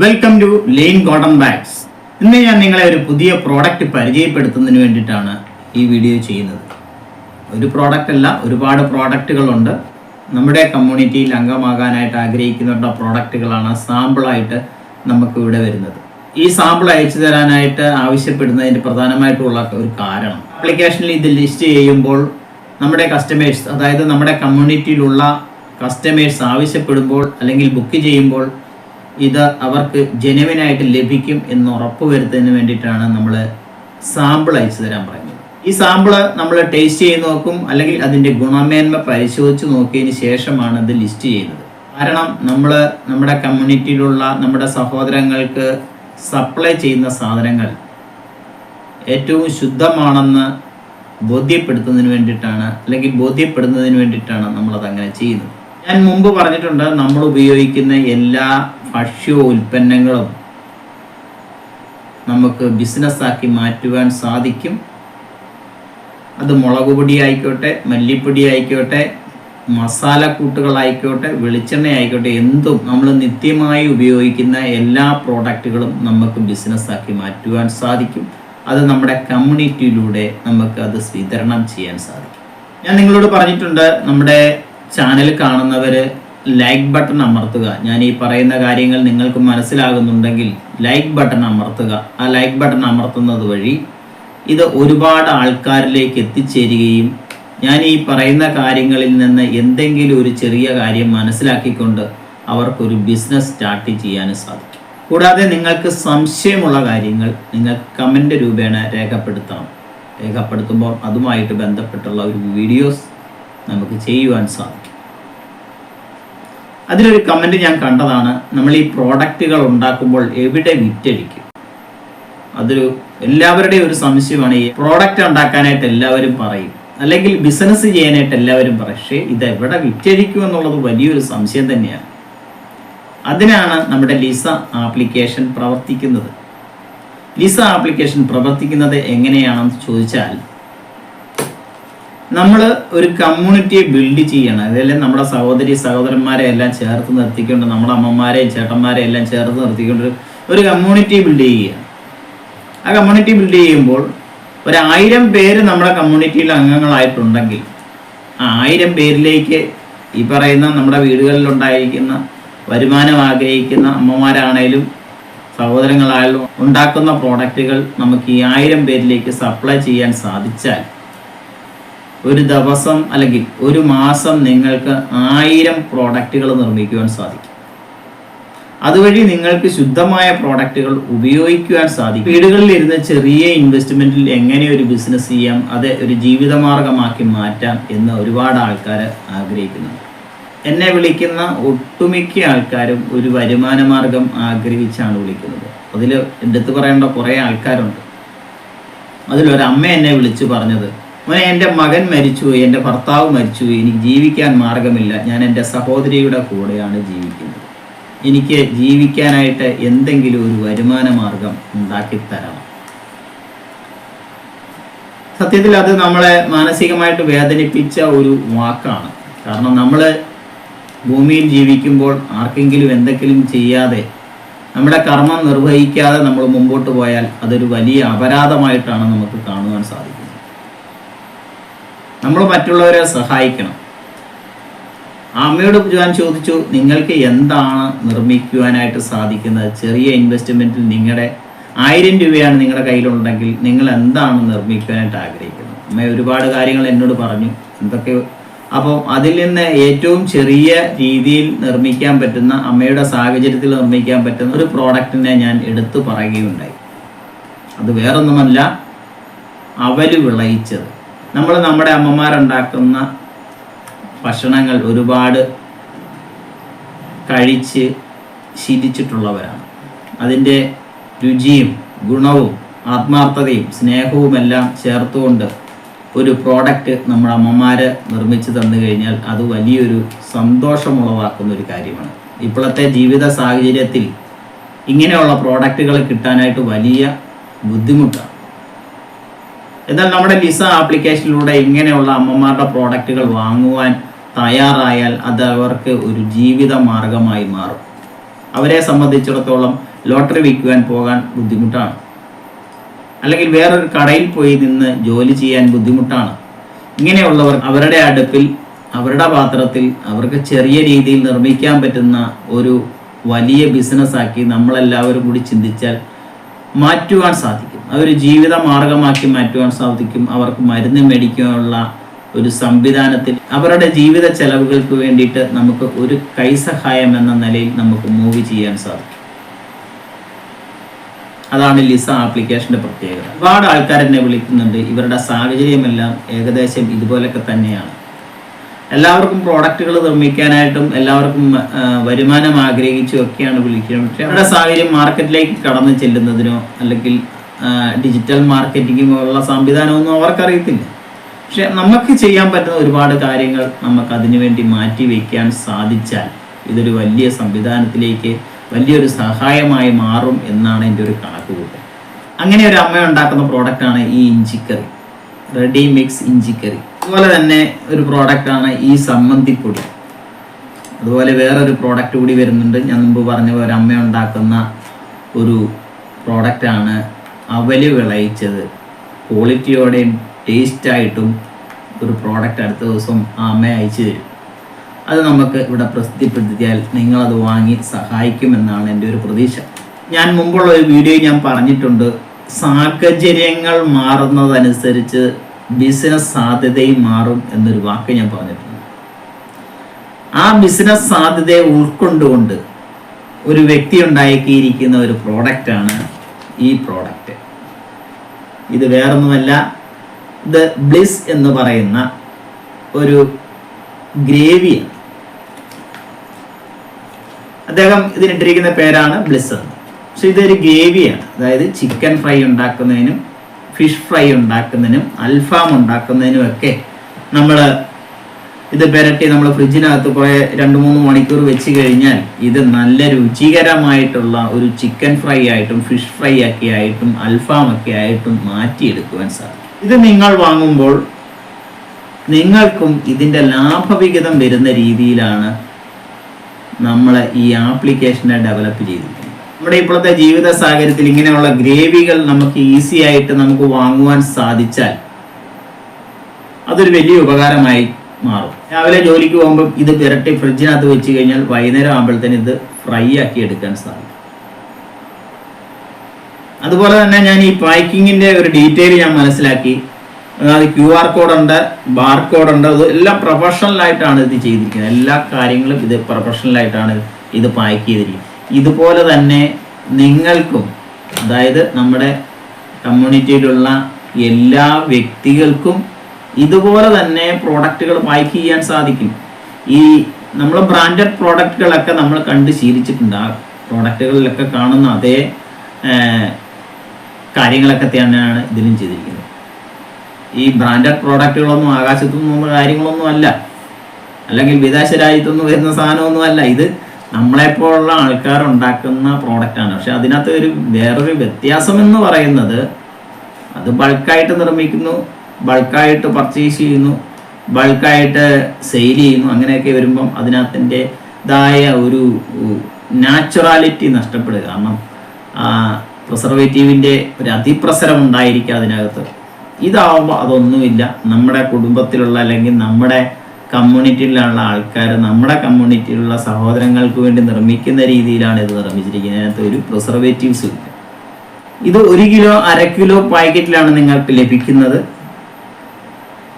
Welcome to lane cotton bags ഇന്ന് ഞാൻ നിങ്ങളെ ഒരു പുതിയ പ്രോഡക്റ്റ് പരിചയപ്പെടുത്തുന്നതിന് വേണ്ടിയിട്ടാണ് ഈ വീഡിയോ ചെയ്യുന്നത്. ഒരു പ്രോഡക്റ്റ് അല്ല ഒരുപാട് പ്രോഡക്റ്റുകളുണ്ട് നമ്മുടെ കമ്മ്യൂണിറ്റിയിൽ അംഗമാകാനായിട്ട് ആഗ്രഹിക്കുന്ന പ്രോഡക്റ്റുകളാണ് സാമ്പിളായിട്ട് നമുക്ക് ഇവിടെ വരുന്നത്. ഈ സാമ്പിൾ അയച്ചു തരാനായിട്ട് ആവശ്യപ്പെടുന്നതിന്റെ പ്രധാനമായിട്ടുള്ള ഒരു കാരണം ആപ്ലിക്കേഷനിൽ ഇത് ലിസ്റ്റ് ചെയ്യുമ്പോൾ നമ്മുടെ കസ്റ്റമേഴ്സ് അതായത് നമ്മുടെ കമ്മ്യൂണിറ്റിയിലുള്ള കസ്റ്റമേഴ്സ് ആവശ്യപ്പെടുമ്പോൾ അല്ലെങ്കിൽ ബുക്ക് ചെയ്യുമ്പോൾ ഇത് അവർക്ക് ജെനുവിനായിട്ട് ലഭിക്കും എന്ന് ഉറപ്പുവരുത്തുന്നതിന് വേണ്ടിയിട്ടാണ് നമ്മൾ സാമ്പിൾ അയച്ചു തരാൻ പറയുന്നത്. ഈ സാമ്പിൾ നമ്മൾ ടേസ്റ്റ് ചെയ്ത് നോക്കും അല്ലെങ്കിൽ അതിന്റെ ഗുണമേന്മ പരിശോധിച്ച് നോക്കിയതിന് ശേഷമാണ് ഇത് ലിസ്റ്റ് ചെയ്യുന്നത്. കാരണം നമ്മൾ നമ്മുടെ കമ്മ്യൂണിറ്റിയിലുള്ള നമ്മുടെ സഹോദരങ്ങൾക്ക് സപ്ലൈ ചെയ്യുന്ന സാധനങ്ങൾ ഏറ്റവും ശുദ്ധമാണെന്ന് ബോധ്യപ്പെടുത്തുന്നതിന് വേണ്ടിയിട്ടാണ് അല്ലെങ്കിൽ ബോധ്യപ്പെടുന്നതിന് വേണ്ടിയിട്ടാണ് നമ്മളത് അങ്ങനെ ചെയ്യുന്നത്. ഞാൻ മുമ്പ് പറഞ്ഞിട്ടുണ്ട് നമ്മൾ ഉപയോഗിക്കുന്ന എല്ലാ ഭക്ഷ്യ ഉൽപ്പന്നങ്ങളും നമുക്ക് ബിസിനസ്സാക്കി മാറ്റുവാൻ സാധിക്കും. അത് മുളക് പൊടി ആയിക്കോട്ടെ മല്ലിപ്പൊടി ആയിക്കോട്ടെ മസാലക്കൂട്ടുകളായിക്കോട്ടെ വെളിച്ചെണ്ണ ആയിക്കോട്ടെ എന്തും നമ്മൾ നിത്യമായി ഉപയോഗിക്കുന്ന എല്ലാ പ്രോഡക്റ്റുകളും നമുക്ക് ബിസിനസ്സാക്കി മാറ്റുവാൻ സാധിക്കും. അത് നമ്മുടെ കമ്മ്യൂണിറ്റിയിലൂടെ നമുക്ക് അത് വിതരണം ചെയ്യാൻ സാധിക്കും. ഞാൻ നിങ്ങളോട് പറഞ്ഞിട്ടുണ്ട് നമ്മുടെ ചാനൽ കാണുന്നവർ ലൈക്ക് ബട്ടൺ അമർത്തുക. ഞാൻ ഈ പറയുന്ന കാര്യങ്ങൾ നിങ്ങൾക്ക് മനസ്സിലാകുന്നുണ്ടെങ്കിൽ ലൈക്ക് ബട്ടൺ അമർത്തുക. ആ ലൈക്ക് ബട്ടൺ അമർത്തുന്നത് വഴി ഇത് ഒരുപാട് ആൾക്കാരിലേക്ക് എത്തിച്ചേരുകയും ഞാൻ ഈ പറയുന്ന കാര്യങ്ങളിൽ നിന്ന് എന്തെങ്കിലും ഒരു ചെറിയ കാര്യം മനസ്സിലാക്കിക്കൊണ്ട് അവർക്കൊരു ബിസിനസ് സ്റ്റാർട്ട് ചെയ്യാനും സാധിക്കും. കൂടാതെ നിങ്ങൾക്ക് സംശയമുള്ള കാര്യങ്ങൾ നിങ്ങൾ കമന്റ് രൂപേണ രേഖപ്പെടുത്തണം. രേഖപ്പെടുത്തുമ്പോൾ അതുമായിട്ട് ബന്ധപ്പെട്ടുള്ള ഒരു വീഡിയോസ് നമുക്ക് ചെയ്യുവാൻ സാധിക്കും. അതിലൊരു കമന്റ് ഞാൻ കണ്ടതാണ്. നമ്മൾ ഈ പ്രോഡക്റ്റുകൾ ഉണ്ടാക്കുമ്പോൾ എവിടെ വിറ്റഴിക്കും? അതൊരു എല്ലാവരുടെയും ഒരു സംശയമാണ്. ഈ പ്രോഡക്റ്റ് ഉണ്ടാക്കാനായിട്ട് എല്ലാവരും പറയും. അല്ലെങ്കിൽ ബിസിനസ് ചെയ്യാനായിട്ട് എല്ലാവരും പറയും. പക്ഷേ ഇത് എവിടെ വിറ്റഴിക്കും എന്നുള്ളത് വലിയൊരു സംശയം തന്നെയാണ്. അതിനാണ് നമ്മുടെ ലിസ ആപ്ലിക്കേഷൻ പ്രവർത്തിക്കുന്നത്. ലിസ ആപ്ലിക്കേഷൻ പ്രവർത്തിക്കുന്നത് എങ്ങനെയാണെന്ന് ചോദിച്ചാൽ നമ്മൾ ഒരു കമ്മ്യൂണിറ്റിയെ ബിൽഡ് ചെയ്യണം. അതല്ലേ നമ്മുടെ സഹോദരി സഹോദരന്മാരെ എല്ലാം ചേർത്ത് നിർത്തിക്കൊണ്ട് നമ്മുടെ അമ്മമാരെയും ചേട്ടന്മാരെയും എല്ലാം ചേർത്ത് നിർത്തിക്കൊണ്ട് ഒരു കമ്മ്യൂണിറ്റി ബിൽഡ് ചെയ്യുക. ആ കമ്മ്യൂണിറ്റി ബിൽഡ് ചെയ്യുമ്പോൾ ഒരായിരം പേര് നമ്മുടെ കമ്മ്യൂണിറ്റിയിൽ അംഗങ്ങളായിട്ടുണ്ടെങ്കിൽ ആ ആയിരം പേരിലേക്ക് ഈ പറയുന്ന നമ്മുടെ വീടുകളിലുണ്ടായിരിക്കുന്ന വരുമാനം ആഗ്രഹിക്കുന്ന അമ്മമാരാണേലും സഹോദരങ്ങളായാലും ഉണ്ടാക്കുന്ന പ്രോഡക്റ്റുകൾ നമുക്ക് ഈ ആയിരം പേരിലേക്ക് സപ്ലൈ ചെയ്യാൻ സാധിച്ചാൽ ഒരു ദിവസം അല്ലെങ്കിൽ ഒരു മാസം നിങ്ങൾക്ക് ആയിരം പ്രോഡക്റ്റുകൾ നിർമ്മിക്കുവാൻ സാധിക്കും. അതുവഴി നിങ്ങൾക്ക് ശുദ്ധമായ പ്രോഡക്റ്റുകൾ ഉപയോഗിക്കുവാൻ സാധിക്കും. വീടുകളിൽ ഇരുന്ന് ചെറിയ ഇൻവെസ്റ്റ്മെന്റിൽ എങ്ങനെ ഒരു ബിസിനസ് ചെയ്യാം അത് ഒരു ജീവിതമാർഗമാക്കി മാറ്റാം എന്ന് ഒരുപാട് ആൾക്കാർ ആഗ്രഹിക്കുന്നുണ്ട്. എന്നെ വിളിക്കുന്ന ഒട്ടുമിക്ക ആൾക്കാരും ഒരു വരുമാന മാർഗം ആഗ്രഹിച്ചാണ് വിളിക്കുന്നത്. അതിൽ എടുത്തു പറയേണ്ട കുറേ ആൾക്കാരുണ്ട്. അതിലൊരമ്മ എന്നെ വിളിച്ചു പറഞ്ഞത് മോനെ എന്റെ മകൻ മരിച്ചു എന്റെ ഭർത്താവ് മരിച്ചു എനിക്ക് ജീവിക്കാൻ മാർഗമില്ല. ഞാൻ എന്റെ സഹോദരിയുടെ കൂടെയാണ് ജീവിക്കുന്നത്. എനിക്ക് ജീവിക്കാനായിട്ട് എന്തെങ്കിലും ഒരു വരുമാന മാർഗം ഉണ്ടാക്കി തരണം സത്യത്തിൽ അത് നമ്മളെ മാനസികമായിട്ട് വേദനിപ്പിച്ച ഒരു വാക്കാണ്. കാരണം നമ്മൾ ഭൂമിയിൽ ജീവിക്കുമ്പോൾ ആർക്കെങ്കിലും എന്തെങ്കിലും ചെയ്യാതെ നമ്മുടെ കർമ്മം നിർവഹിക്കാതെ നമ്മൾ മുമ്പോട്ട് പോയാൽ അതൊരു വലിയ അപരാധമായിട്ടാണ് നമുക്ക് കാണുവാൻ സാധിക്കുന്നത്. നമ്മൾ മറ്റുള്ളവരെ സഹായിക്കണം. അമ്മയോട് ഞാൻ ചോദിച്ചു നിങ്ങൾക്ക് എന്താണ് നിർമ്മിക്കുവാനായിട്ട് സാധിക്കുന്നത്? ചെറിയ ഇൻവെസ്റ്റ്മെന്റിൽ നിങ്ങളുടെ ആയിരം രൂപയാണ് നിങ്ങളുടെ കയ്യിലുണ്ടെങ്കിൽ നിങ്ങൾ എന്താണ് നിർമ്മിക്കുവാനായിട്ട് ആഗ്രഹിക്കുന്നത്? അമ്മ ഒരുപാട് കാര്യങ്ങൾ എന്നോട് പറഞ്ഞു. എന്തൊക്കെ അപ്പോൾ അതിൽ നിന്ന് ഏറ്റവും ചെറിയ രീതിയിൽ നിർമ്മിക്കാൻ പറ്റുന്ന അമ്മയുടെ സാഹചര്യത്തിൽ നിർമ്മിക്കാൻ പറ്റുന്ന ഒരു പ്രോഡക്റ്റിനെ ഞാൻ എടുത്തു പറയുകയുണ്ടായി. അത് വേറൊന്നുമല്ല അവൽ വിളയിച്ചത്. നമ്മൾ നമ്മുടെ അമ്മമാരുണ്ടാക്കുന്ന ഭക്ഷണങ്ങൾ ഒരുപാട് കഴിച്ച് ശീലിച്ചിട്ടുള്ളവരാണ്. അതിന്റെ രുചിയും ഗുണവും ആത്മാർത്ഥതയും സ്നേഹവുമെല്ലാം ചേർത്തുകൊണ്ട് ഒരു പ്രോഡക്റ്റ് നമ്മുടെ അമ്മമാർ നിർമ്മിച്ച് തന്നു കഴിഞ്ഞാൽ അത് വലിയൊരു സന്തോഷമുളവാക്കുന്ന ഒരു കാര്യമാണ്. ഇപ്പോഴത്തെ ജീവിത സാഹചര്യത്തിൽ ഇങ്ങനെയുള്ള പ്രോഡക്റ്റുകൾ കിട്ടാനായിട്ട് വലിയ ബുദ്ധിമുട്ടാണ്. എന്നാൽ നമ്മുടെ ലിസ ആപ്ലിക്കേഷനിലൂടെ ഇങ്ങനെയുള്ള അമ്മമാരുടെ പ്രോഡക്റ്റുകൾ വാങ്ങുവാൻ തയ്യാറായാൽ അത് അവർക്ക് ഒരു ജീവിത മാർഗമായി മാറും. അവരെ സംബന്ധിച്ചിടത്തോളം ലോട്ടറി വിൽക്കുവാൻ പോകാൻ ബുദ്ധിമുട്ടാണ്. അല്ലെങ്കിൽ വേറൊരു കടയിൽ പോയി നിന്ന് ജോലി ചെയ്യാൻ ബുദ്ധിമുട്ടാണ്. ഇങ്ങനെയുള്ളവർ അവരുടെ അടുപ്പിൽ അവരുടെ പാത്രത്തിൽ അവർക്ക് ചെറിയ രീതിയിൽ നിർമ്മിക്കാൻ പറ്റുന്ന ഒരു വലിയ ബിസിനസ്സാക്കി നമ്മളെല്ലാവരും കൂടി ചിന്തിച്ചാൽ മാറ്റുവാൻ സാധിക്കും. അതൊരു ജീവിത മാർഗമാക്കി മാറ്റുവാൻ സാധിക്കും. അവർക്ക് മരുന്ന് മേടിക്കാനുള്ള ഒരു സംവിധാനത്തിൽ അവരുടെ ജീവിത ചെലവുകൾക്ക് വേണ്ടിയിട്ട് നമുക്ക് ഒരു കൈസഹായം എന്ന നിലയിൽ നമുക്ക് മൂവ് ചെയ്യാൻ സാധിക്കും. അതാണ് ലിസ ആപ്ലിക്കേഷന്റെ പ്രത്യേകത. ഒരുപാട് ആൾക്കാർ എന്നെ വിളിക്കുന്നുണ്ട്. ഇവരുടെ സാഹചര്യമെല്ലാം ഏകദേശം ഇതുപോലൊക്കെ തന്നെയാണ്. എല്ലാവർക്കും പ്രോഡക്റ്റുകൾ നിർമ്മിക്കാനായിട്ടും എല്ലാവർക്കും വരുമാനം ആഗ്രഹിച്ചും ഒക്കെയാണ് വിളിക്കുന്നത്. പക്ഷേ അവരുടെ സാഹചര്യം മാർക്കറ്റിലേക്ക് കടന്നു ചെല്ലുന്നതിനോ അല്ലെങ്കിൽ ഡിജിറ്റൽ മാർക്കറ്റിംഗ് പോലുള്ള സംവിധാനമൊന്നും അവർക്കറിയത്തില്ല. പക്ഷെ നമുക്ക് ചെയ്യാൻ പറ്റുന്ന ഒരുപാട് കാര്യങ്ങൾ നമുക്ക് അതിനുവേണ്ടി മാറ്റി വയ്ക്കാൻ സാധിച്ചാൽ ഇതൊരു വലിയ സംവിധാനത്തിലേക്ക് വലിയൊരു സഹായമായി മാറും എന്നാണ് എന്റെ ഒരു കണക്കുകൂട്ടൽ. അങ്ങനെ ഒരു അമ്മ ഉണ്ടാക്കുന്ന പ്രോഡക്റ്റാണ് ഈ ഇഞ്ചിക്കറി റെഡി മിക്സ് ഇഞ്ചിക്കറി അതുപോലെ തന്നെ ഒരു പ്രോഡക്റ്റാണ് ഈ സമ്മന്തിപ്പൊടി അതുപോലെ വേറൊരു പ്രോഡക്റ്റ് കൂടി വരുന്നുണ്ട്. ഞാൻ മുമ്പ് പറഞ്ഞ പോലെ അമ്മ ഉണ്ടാക്കുന്ന ഒരു പ്രോഡക്റ്റാണ് അവൽ വിളയിച്ചത്. ക്വാളിറ്റിയോടെയും ടേസ്റ്റായിട്ടും ഒരു പ്രോഡക്റ്റ് അടുത്ത ദിവസം ആ അമ്മ അയച്ചു തരും. അത് നമുക്ക് ഇവിടെ പ്രസിദ്ധിപ്പെടുത്തിയാൽ നിങ്ങളത് വാങ്ങി സഹായിക്കുമെന്നാണ് എന്റെ ഒരു പ്രതീക്ഷ. ഞാൻ മുമ്പുള്ള ഒരു വീഡിയോ ഞാൻ പറഞ്ഞിട്ടുണ്ട്. സാഹചര്യങ്ങൾ മാറുന്നതനുസരിച്ച് ബിസിനസ് സാധ്യതയും മാറും എന്നൊരു വാക്ക് ഞാൻ പറഞ്ഞിട്ടുണ്ട്. ആ ബിസിനസ് സാധ്യതയെ ഉൾക്കൊണ്ടുകൊണ്ട് ഒരു വ്യക്തി ഉണ്ടാക്കിയിരിക്കുന്ന ഒരു പ്രോഡക്റ്റാണ് ഈ പ്രോഡക്റ്റ് ഇത് വേറൊന്നുമല്ല ദ ബ്ലിസ് എന്ന് പറയുന്ന ഒരു ഗ്രേവിയാണ്. അദ്ദേഹം ഇതിനിട്ടിരിക്കുന്ന പേരാണ് ബ്ലിസ് എന്ന്. പക്ഷെ ഇതൊരു ഗ്രേവിയാണ്. അതായത് ചിക്കൻ ഫ്രൈ ഉണ്ടാക്കുന്നതിനും ഫിഷ് ഫ്രൈ ഉണ്ടാക്കുന്നതിനും അൽഫാം ഉണ്ടാക്കുന്നതിനും ഒക്കെ നമ്മൾ ഇത് പെരട്ടി നമ്മൾ ഫ്രിഡ്ജിനകത്ത് കുറേ രണ്ട് മൂന്ന് മണിക്കൂർ വെച്ച് കഴിഞ്ഞാൽ ഇത് നല്ല രുചികരമായിട്ടുള്ള ഒരു ചിക്കൻ ഫ്രൈ ആയിട്ടും ഫിഷ് ഫ്രൈ ഒക്കെ ആയിട്ടും അൽഫാം ഒക്കെ ആയിട്ടും മാറ്റിയെടുക്കുവാൻ സാധിക്കും. ഇത് നിങ്ങൾ വാങ്ങുമ്പോൾ നിങ്ങൾക്കും ഇതിന്റെ ലാഭവിഹിതം വരുന്ന രീതിയിലാണ് നമ്മൾ ഈ ആപ്ലിക്കേഷനെ ഡെവലപ്പ് ചെയ്തിരിക്കുന്നത്. നമ്മുടെ ഇപ്പോഴത്തെ ജീവിത സാഹചര്യത്തിൽ ഇങ്ങനെയുള്ള ഗ്രേവികൾ നമുക്ക് ഈസി ആയിട്ട് നമുക്ക് വാങ്ങുവാൻ സാധിച്ചാൽ അതൊരു വലിയ ഉപകാരമായി മാറും. രാവിലെ ജോലിക്ക് പോകുമ്പോൾ ഇത് പുരട്ടി ഫ്രിഡ്ജിനകത്ത് വെച്ച് കഴിഞ്ഞാൽ വൈകുന്നേരം ആകുമ്പോഴത്തേന് ഇത് ഫ്രൈ ആക്കി എടുക്കാൻ സാധിക്കും. അതുപോലെ തന്നെ ഞാൻ ഈ പാക്കിങ്ങിന്റെ ഒരു ഡീറ്റെയിൽ ഞാൻ മനസ്സിലാക്കി. അതായത് ക്യു ആർ കോഡ് ഉണ്ട് ബാർ കോഡ് ഉണ്ട് അത് എല്ലാം പ്രൊഫഷണൽ ആയിട്ടാണ് ഇത് ചെയ്തിരിക്കുന്നത്. എല്ലാ കാര്യങ്ങളും ഇത് പ്രൊഫഷണൽ ആയിട്ടാണ് ഇത് പാക്ക് ചെയ്തിരിക്കുന്നത്. ഇതുപോലെ തന്നെ നിങ്ങൾക്കും അതായത് നമ്മുടെ കമ്മ്യൂണിറ്റിയിലുള്ള എല്ലാ വ്യക്തികൾക്കും ഇതുപോലെ തന്നെ പ്രോഡക്റ്റുകൾ പാക്ക് ചെയ്യാൻ സാധിക്കും. ഈ നമ്മൾ ബ്രാൻഡഡ് പ്രോഡക്റ്റുകളൊക്കെ നമ്മൾ കണ്ട് ശീലിച്ചിട്ടുണ്ട്. ആ പ്രോഡക്റ്റുകളിലൊക്കെ കാണുന്ന അതേ കാര്യങ്ങളൊക്കെ തന്നെയാണ് ഇതിലും ചെയ്തിരിക്കുന്നത്. ഈ ബ്രാൻഡഡ് പ്രോഡക്റ്റുകളൊന്നും ആകാശത്തു നിന്നുള്ള കാര്യങ്ങളൊന്നും അല്ല. അല്ലെങ്കിൽ വിദേശ രാജ്യത്തുനിന്ന് വരുന്ന സാധനമൊന്നും അല്ല. ഇത് നമ്മളെപ്പോലുള്ള ആൾക്കാർ ഉണ്ടാക്കുന്ന പ്രോഡക്റ്റാണ് പക്ഷെ അതിനകത്ത് ഒരു വേറൊരു വ്യത്യാസം എന്ന് പറയുന്നത് അത് ബൾക്കായിട്ട് നിർമ്മിക്കുന്നു ബൾക്കായിട്ട് പർച്ചേസ് ചെയ്യുന്നു ബൾക്കായിട്ട് സെയിൽ ചെയ്യുന്നു അങ്ങനെയൊക്കെ വരുമ്പം അതിനകത്തിന്റെതായ ഒരു നാച്ചുറാലിറ്റി നഷ്ടപ്പെടുക. കാരണം പ്രിസർവേറ്റീവിന്റെ ഒരു അതിപ്രസരം ഉണ്ടായിരിക്കുക അതിനകത്ത്. ഇതാവുമ്പോൾ അതൊന്നുമില്ല. നമ്മുടെ കുടുംബത്തിലുള്ള അല്ലെങ്കിൽ നമ്മുടെ കമ്മ്യൂണിറ്റിയിലുള്ള ആൾക്കാർ നമ്മുടെ കമ്മ്യൂണിറ്റിയിലുള്ള സഹോദരങ്ങൾക്ക് വേണ്ടി നിർമ്മിക്കുന്ന രീതിയിലാണ് ഇത് നിർമ്മിച്ചിരിക്കുന്നത്. അതിനകത്ത് ഒരു പ്രിസർവേറ്റീവ്സ് ഇല്ല. ഇത് ഒരു കിലോ അര കിലോ പാക്കറ്റിലാണ് നിങ്ങൾക്ക് ലഭിക്കുന്നത്.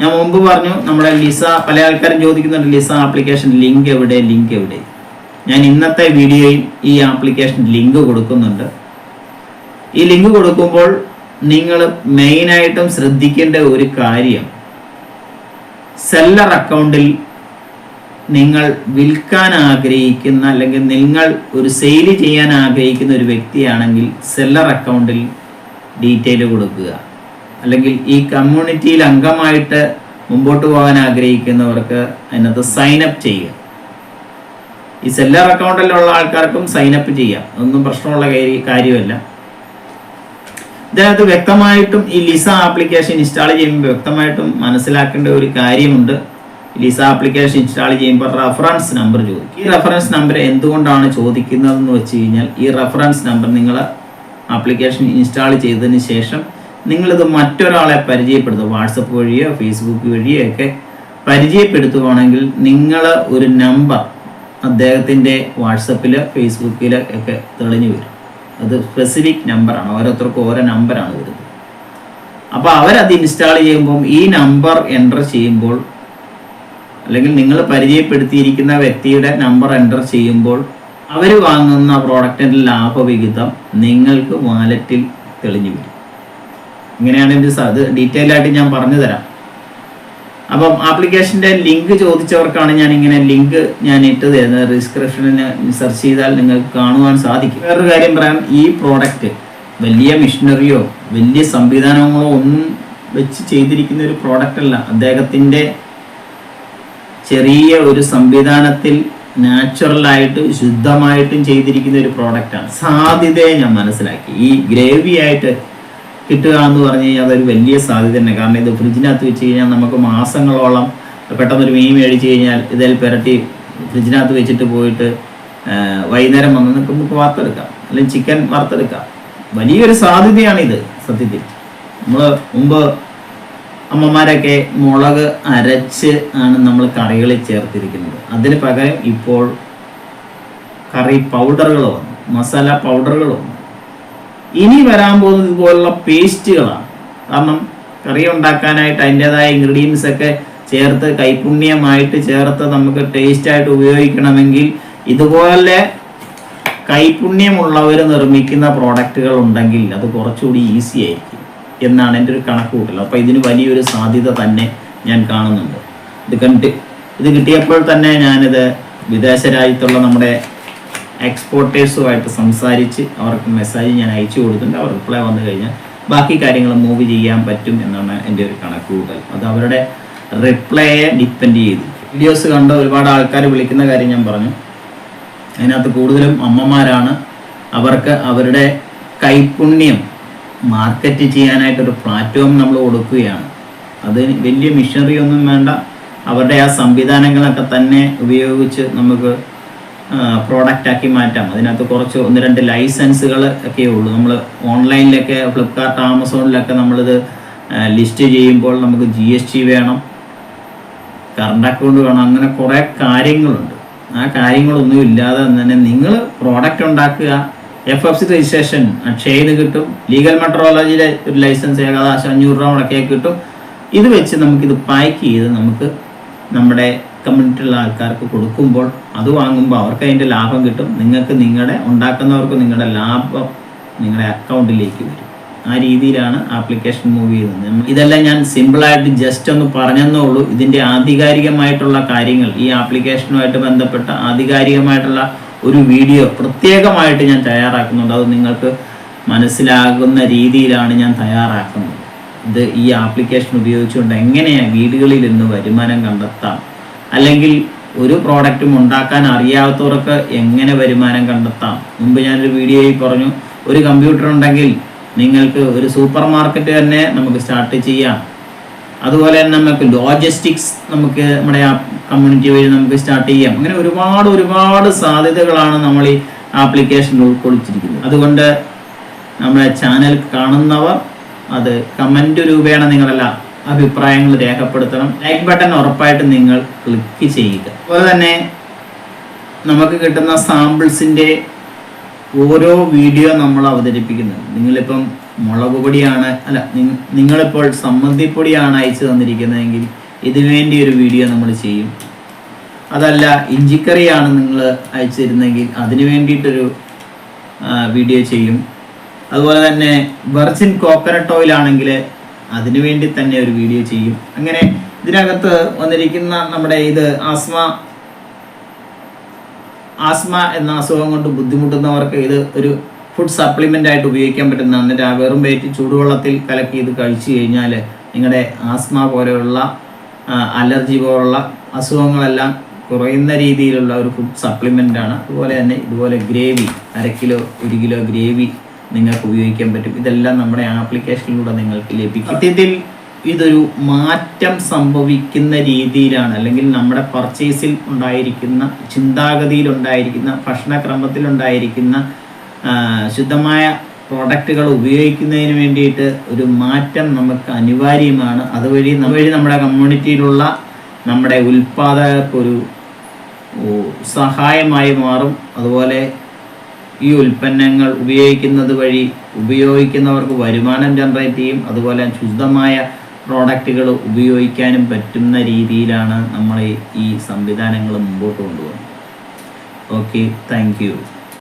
ഞാൻ മുമ്പ് പറഞ്ഞു നമ്മുടെ ലിസ പല ആൾക്കാരും ചോദിക്കുന്നുണ്ട് ലിസ ആപ്ലിക്കേഷൻ ലിങ്ക് എവിടെ? ലിങ്ക് എവിടെ? ഞാൻ ഇന്നത്തെ വീഡിയോയിൽ ഈ ആപ്ലിക്കേഷൻ ലിങ്ക് കൊടുക്കുന്നുണ്ട്. ഈ ലിങ്ക് കൊടുക്കുമ്പോൾ നിങ്ങൾ മെയിനായിട്ടും ശ്രദ്ധിക്കേണ്ട ഒരു കാര്യം സെല്ലർ അക്കൗണ്ടിൽ നിങ്ങൾ വിൽക്കാൻ ആഗ്രഹിക്കുന്ന അല്ലെങ്കിൽ നിങ്ങൾ ഒരു സെയിൽ ചെയ്യാൻ ആഗ്രഹിക്കുന്ന ഒരു വ്യക്തിയാണെങ്കിൽ സെല്ലർ അക്കൗണ്ടിൽ ഡീറ്റെയിൽ കൊടുക്കുക. അല്ലെങ്കിൽ ഈ കമ്മ്യൂണിറ്റിയിൽ അംഗമായിട്ട് മുമ്പോട്ട് പോകാൻ ആഗ്രഹിക്കുന്നവർക്ക് അതിനകത്ത് സൈനപ്പ് ചെയ്യുക. ഈ സെല്ലർ അക്കൗണ്ടിലുള്ള ആൾക്കാർക്കും സൈനപ്പ് ചെയ്യാം. അതൊന്നും പ്രശ്നമുള്ള കാര്യമല്ല. ഇതിനകത്ത് വ്യക്തമായിട്ടും ഈ ലിസ ആപ്ലിക്കേഷൻ ഇൻസ്റ്റാൾ ചെയ്യുമ്പോൾ വ്യക്തമായിട്ടും മനസ്സിലാക്കേണ്ട ഒരു കാര്യമുണ്ട്. ലിസ ആപ്ലിക്കേഷൻ ഇൻസ്റ്റാൾ ചെയ്യുമ്പോൾ റഫറൻസ് നമ്പർ ചോദിക്കും. ഈ റഫറൻസ് നമ്പർ എന്തുകൊണ്ടാണ് ചോദിക്കുന്നതെന്ന് വെച്ച് കഴിഞ്ഞാൽ ഈ റഫറൻസ് നമ്പർ നിങ്ങൾ ആപ്ലിക്കേഷൻ ഇൻസ്റ്റാൾ ചെയ്തതിന് ശേഷം നിങ്ങളിത് മറ്റൊരാളെ പരിചയപ്പെടുത്തുക. വാട്സപ്പ് വഴിയോ ഫേസ്ബുക്ക് വഴിയോ ഒക്കെ പരിചയപ്പെടുത്തുകയാണെങ്കിൽ നിങ്ങൾ ഒരു നമ്പർ അദ്ദേഹത്തിന്റെ വാട്സപ്പിൽ ഫേസ്ബുക്കിൽ ഒക്കെ തെളിഞ്ഞു വരും. അത് സ്പെസിഫിക് നമ്പറാണ് ഓരോരുത്തർക്കും ഓരോ നമ്പറാണ് വരുന്നത്. അപ്പോൾ അവരത് ഇൻസ്റ്റാൾ ചെയ്യുമ്പം ഈ നമ്പർ എന്റർ ചെയ്യുമ്പോൾ അല്ലെങ്കിൽ നിങ്ങൾ പരിചയപ്പെടുത്തിയിരിക്കുന്ന വ്യക്തിയുടെ നമ്പർ എന്റർ ചെയ്യുമ്പോൾ അവർ വാങ്ങുന്ന പ്രോഡക്റ്റിന്റെ ലാഭവിഹിതം നിങ്ങൾക്ക് വാലറ്റിൽ തെളിഞ്ഞു വരും. ഇങ്ങനെയാണ് ഇത് അത് ഡീറ്റെയിൽ ആയിട്ട് ഞാൻ പറഞ്ഞു തരാം. അപ്പം ആപ്ലിക്കേഷന്റെ ലിങ്ക് ചോദിച്ചവർക്കാണ് ഞാൻ ഇങ്ങനെ ലിങ്ക് ഞാൻ ഇട്ട് തരുന്നത് ഡിസ്ക്രിപ്ഷനിൽ സെർച്ച് ചെയ്താൽ നിങ്ങൾക്ക് കാണുവാൻ സാധിക്കും. വേറൊരു കാര്യം പറയാം. ഈ പ്രോഡക്റ്റ് വലിയ മിഷനറിയോ വലിയ സംവിധാനങ്ങളോ ഒന്നും വെച്ച് ചെയ്തിരിക്കുന്ന ഒരു പ്രോഡക്റ്റ് അല്ല. അദ്ദേഹത്തിന്റെ ചെറിയ ഒരു സംവിധാനത്തിൽ നാച്ചുറലായിട്ട് ശുദ്ധമായിട്ടും ചെയ്തിരിക്കുന്ന ഒരു പ്രോഡക്റ്റാണ് സാധ്യതയെ ഞാൻ മനസ്സിലാക്കി. ഈ ഗ്രേവി ആയിട്ട് കിട്ടുക എന്ന് പറഞ്ഞു കഴിഞ്ഞാൽ അതൊരു വലിയ സാധ്യത തന്നെ. കാരണം ഇത് ഫ്രിഡ്ജിനകത്ത് വെച്ച് കഴിഞ്ഞാൽ നമുക്ക് മാസങ്ങളോളം പെട്ടെന്നൊരു മീൻ മേടിച്ച് കഴിഞ്ഞാൽ ഇതിൽ പുരട്ടി ഫ്രിഡ്ജിനകത്ത് വെച്ചിട്ട് പോയിട്ട് വൈകുന്നേരം വന്ന് നമുക്ക് വറുത്തെടുക്കാം. അല്ലെങ്കിൽ ചിക്കൻ വറുത്തെടുക്കാം. വലിയൊരു സാധ്യതയാണിത് സത്യത്തിൽ. നമ്മൾ മുമ്പ് അമ്മമാരൊക്കെ മുളക് അരച്ച് ആണ് നമ്മൾ കറികളിൽ ചേർത്തിരിക്കുന്നത്. അതിന് പകരം ഇപ്പോൾ കറി പൗഡറുകൾ വന്നു. മസാല പൗഡറുകൾ വന്നു. ഇനി വരാൻ പോകുന്നത് ഇതുപോലുള്ള പേസ്റ്റുകളാണ്. കാരണം കറി ഉണ്ടാക്കാനായിട്ട് അതിന്റെതായ ഇൻഗ്രീഡിയൻസ് ഒക്കെ ചേർത്ത് കൈപുണ്യമായിട്ട് ചേർത്ത് നമുക്ക് ടേസ്റ്റായിട്ട് ഉപയോഗിക്കണമെങ്കിൽ ഇതുപോലെ കൈപുണ്യമുള്ളവർ നിർമ്മിക്കുന്ന പ്രോഡക്റ്റുകൾ ഉണ്ടെങ്കിൽ അത് കുറച്ചുകൂടി ഈസി ആയിരിക്കും എന്നാണ് എന്റെ ഒരു കണക്ക് കൂട്ടൽ അപ്പോൾ ഇതിന് വലിയൊരു സാധ്യത തന്നെ ഞാൻ കാണുന്നുണ്ട്. ഇത് കണ്ട് ഇത് കിട്ടിയപ്പോൾ തന്നെ ഞാനിത് വിദേശ രാജ്യത്തുള്ള നമ്മുടെ എക്സ്പോർട്ടേഴ്സുമായിട്ട് സംസാരിച്ച് അവർക്ക് മെസ്സേജ് ഞാൻ അയച്ചു കൊടുക്കുന്നുണ്ട് അവർ റിപ്ലൈ വന്നു കഴിഞ്ഞാൽ ബാക്കി കാര്യങ്ങൾ മൂവ് ചെയ്യാൻ പറ്റും എന്നാണ് എന്റെ ഒരു കണക്ക് കൂട്ടൽ അത് അവരുടെ റിപ്ലൈയെ ഡിപ്പെൻഡ് ചെയ്ത്. വീഡിയോസ് കണ്ട ഒരുപാട് ആൾക്കാർ വിളിക്കുന്ന കാര്യം ഞാൻ പറഞ്ഞു. അതിനകത്ത് കൂടുതലും അമ്മമാരാണ്. അവർക്ക് അവരുടെ കൈപുണ്യം മാർക്കറ്റ് ചെയ്യാനായിട്ടൊരു പ്ലാറ്റ്ഫോം നമ്മൾ കൊടുക്കുകയാണ്. അത് വലിയ മിഷനറി ഒന്നും വേണ്ട. അവരുടെ ആ സംവിധാനങ്ങളൊക്കെ തന്നെ ഉപയോഗിച്ച് നമുക്ക് പ്രോഡക്റ്റ് ആക്കി മാറ്റാം. അതിനകത്ത് കുറച്ച് ഒന്ന് രണ്ട് ലൈസൻസുകൾ ഒക്കെ ഉള്ളൂ. നമ്മൾ ഓൺലൈനിലൊക്കെ ഫ്ലിപ്കാർട്ട് ആമസോണിലൊക്കെ നമ്മളിത് ലിസ്റ്റ് ചെയ്യുമ്പോൾ നമുക്ക് ജി എസ് ടി വേണം കറണ്ട് അക്കൗണ്ട് വേണം അങ്ങനെ കുറേ കാര്യങ്ങളുണ്ട്. ആ കാര്യങ്ങളൊന്നും ഇല്ലാതെ തന്നെ നിങ്ങൾ പ്രോഡക്റ്റ് ഉണ്ടാക്കുക എഫ് എഫ് സി രജിസ്ട്രേഷൻ അക്ഷയത് കിട്ടും ലീഗൽ മെട്രോളജിയിലെ ഒരു ലൈസൻസ് ഏകദേശം അഞ്ഞൂറ് രൂപ മുടക്കിയാൽ കിട്ടും. ഇത് വെച്ച് നമുക്കിത് പാക്ക് ചെയ്ത് നമുക്ക് നമ്മുടെ കമ്മ്യൂണിറ്റിയിലുള്ള ആൾക്കാർക്ക് കൊടുക്കുമ്പോൾ അത് വാങ്ങുമ്പോൾ അവർക്ക് അതിന്റെ ലാഭം കിട്ടും. നിങ്ങൾക്ക് നിങ്ങളുടെ ഉണ്ടാക്കുന്നവർക്ക് നിങ്ങളുടെ ലാഭം നിങ്ങളുടെ അക്കൗണ്ടിലേക്ക് വരും. ആ രീതിയിലാണ് ആപ്ലിക്കേഷൻ മൂവ് ചെയ്യുന്നത്. ഇതെല്ലാം ഞാൻ സിമ്പിളായിട്ട് ജസ്റ്റ് ഒന്ന് പറഞ്ഞെന്നേ ഉള്ളൂ. ഇതിന്റെ ആധികാരികമായിട്ടുള്ള കാര്യങ്ങൾ ഈ ആപ്ലിക്കേഷനുമായിട്ട് ബന്ധപ്പെട്ട ആധികാരികമായിട്ടുള്ള ഒരു വീഡിയോ പ്രത്യേകമായിട്ട് ഞാൻ തയ്യാറാക്കുന്നുണ്ട്. അത് നിങ്ങൾക്ക് മനസ്സിലാകുന്ന രീതിയിലാണ് ഞാൻ തയ്യാറാക്കുന്നത്. ഇത് ഈ ആപ്ലിക്കേഷൻ ഉപയോഗിച്ചുകൊണ്ട് എങ്ങനെയാണ് വീടുകളിൽ നിന്ന് വരുമാനം കണ്ടെത്താം? അല്ലെങ്കിൽ ഒരു പ്രോഡക്റ്റും ഉണ്ടാക്കാൻ അറിയാത്തവർക്ക് എങ്ങനെ വരുമാനം കണ്ടെത്താം? മുമ്പ് ഞാനൊരു വീഡിയോയിൽ പറഞ്ഞു ഒരു കമ്പ്യൂട്ടർ ഉണ്ടെങ്കിൽ നിങ്ങൾക്ക് ഒരു സൂപ്പർ മാർക്കറ്റ് തന്നെ നമുക്ക് സ്റ്റാർട്ട് ചെയ്യാം. അതുപോലെ തന്നെ നമുക്ക് ലോജിസ്റ്റിക്സ് നമുക്ക് നമ്മുടെ ആ കമ്മ്യൂണിറ്റി വഴി നമുക്ക് സ്റ്റാർട്ട് ചെയ്യാം. അങ്ങനെ ഒരുപാട് ഒരുപാട് സാധ്യതകളാണ് നമ്മൾ ഈ ആപ്ലിക്കേഷനിൽ ഉൾക്കൊള്ളിച്ചിരിക്കുന്നത്. അതുകൊണ്ട് നമ്മുടെ ചാനൽ കാണുന്നവർ അത് കമന്റ് രൂപേണ നിങ്ങളെല്ലാം അഭിപ്രായങ്ങൾ രേഖപ്പെടുത്തണം. ലൈക്ക് ബട്ടൺ ഉറപ്പായിട്ട് നിങ്ങൾ ക്ലിക്ക് ചെയ്യുക. അതുപോലെ തന്നെ നമുക്ക് കിട്ടുന്ന സാമ്പിൾസിന്റെ ഓരോ വീഡിയോ നമ്മൾ അവതരിപ്പിക്കുന്നുണ്ട് നിങ്ങളിപ്പം മുളക് പൊടിയാണ് അല്ല നിങ്ങ- നിങ്ങളിപ്പോൾ സമ്മന്തിപ്പൊടിയാണ് അയച്ചു തന്നിരിക്കുന്നതെങ്കിൽ ഇതിനുവേണ്ടി ഒരു വീഡിയോ നമ്മൾ ചെയ്യും. അതല്ല ഇഞ്ചിക്കറിയാണ് നിങ്ങൾ അയച്ചു തരുന്നതെങ്കിൽ അതിന് വേണ്ടിയിട്ടൊരു വീഡിയോ ചെയ്യും. അതുപോലെ തന്നെ വെർജിൻ കോക്കനട്ട് ഓയിൽ ആണെങ്കിൽ അതിനു വേണ്ടി തന്നെ ഒരു വീഡിയോ ചെയ്യും. അങ്ങനെ ഇതിനകത്ത് വന്നിരിക്കുന്ന നമ്മുടെ ഇത് ആസ്മ ആസ്മ എന്ന അസുഖം കൊണ്ട് ബുദ്ധിമുട്ടുന്നവർക്ക് ഇത് ഒരു ഫുഡ് സപ്ലിമെന്റ് ആയിട്ട് ഉപയോഗിക്കാൻ പറ്റുന്നതാണ്. വെറും വയറ്റി ചൂടുവെള്ളത്തിൽ കലക്കി ഇത് കഴിച്ചു കഴിഞ്ഞാൽ നിങ്ങളുടെ ആസ്മ പോലെയുള്ള അലർജി പോലുള്ള അസുഖങ്ങളെല്ലാം കുറയുന്ന രീതിയിലുള്ള ഒരു ഫുഡ് സപ്ലിമെന്റ് ആണ്. അതുപോലെ തന്നെ ഇതുപോലെ ഗ്രേവി അര കിലോ ഒരു കിലോ ഗ്രേവി നിങ്ങൾക്ക് ഉപയോഗിക്കാൻ പറ്റും. ഇതെല്ലാം നമ്മുടെ ആപ്ലിക്കേഷനിലൂടെ നിങ്ങൾക്ക് ലഭിക്കും. സത്യത്തിൽ ഇതൊരു മാറ്റം സംഭവിക്കുന്ന രീതിയിലാണ്. അല്ലെങ്കിൽ നമ്മുടെ പർച്ചേസിൽ ഉണ്ടായിരിക്കുന്ന ചിന്താഗതിയിലുണ്ടായിരിക്കുന്ന ഭക്ഷണക്രമത്തിൽ ഉണ്ടായിരിക്കുന്ന ശുദ്ധമായ പ്രോഡക്റ്റുകൾ ഉപയോഗിക്കുന്നതിന് വേണ്ടിയിട്ട് ഒരു മാറ്റം നമുക്ക് അനിവാര്യമാണ്. അതുവഴി അതുവഴി നമ്മുടെ കമ്മ്യൂണിറ്റിയിലുള്ള നമ്മുടെ ഉൽപാദകർക്കൊരു സഹായമായി മാറും. അതുപോലെ ഈ ഉൽപ്പന്നങ്ങൾ ഉപയോഗിക്കുന്നത് വഴി ഉപയോഗിക്കുന്നവർക്ക് വരുമാനം ജനറേറ്റ് ചെയ്യും അതുപോലെ ശുദ്ധമായ പ്രോഡക്റ്റുകൾ ഉപയോഗിക്കാനും പറ്റുന്ന രീതിയിലാണ് നമ്മൾ ഈ സംവിധാനങ്ങൾ മുമ്പോട്ട് കൊണ്ടുപോകുന്നത്. Okay thank